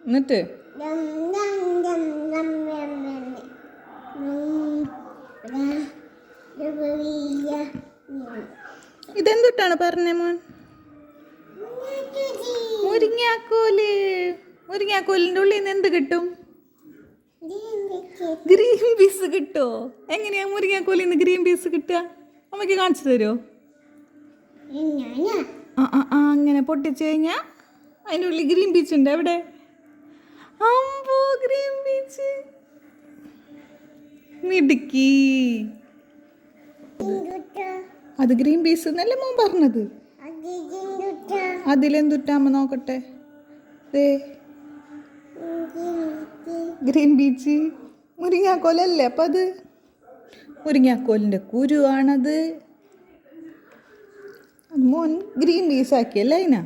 എന്നിട്ട്. Mm. ഇതെന്തുട്ടാണ് പറഞ്ഞ മോൻ. മുരിങ്ങാക്കോൽ മുരിങ്ങാക്കോലിന്റെ ഉള്ളിൽ നിന്ന് എന്ത് കിട്ടും ഗ്രീൻ പീസ് കിട്ടോ എങ്ങനെയാ മുരിങ്ങാക്കോലിൽ നിന്ന് ഗ്രീൻ പീസ് കിട്ടുക അമ്മയ്ക്ക് കാണിച്ചു തരുമോ ആ ആ അങ്ങനെ പൊട്ടിച്ചു കഴിഞ്ഞാ അതിന്റെ ഉള്ളിൽ ഗ്രീൻ പീസ് ഉണ്ട് എവിടെ അമ്പോ ഗ്രീൻ പീച്ച് മിടുക്കി അത് ഗ്രീൻ പീസ് എന്നല്ലേ മോൻ പറഞ്ഞത്? അതിലെന്തുട്ടാമ. അതിലെന്തുട്ടാമ്മ നോക്കട്ടെ. ഗ്രീൻ ബീച്ച് മുരിങ്ങാക്കോലല്ലേ അപ്പം അത്? മുരിങ്ങാക്കോലിന്റെ കുരുവാണത്. മോൻ ഗ്രീൻ പീസ് ആക്കിയല്ലേ അതിനാ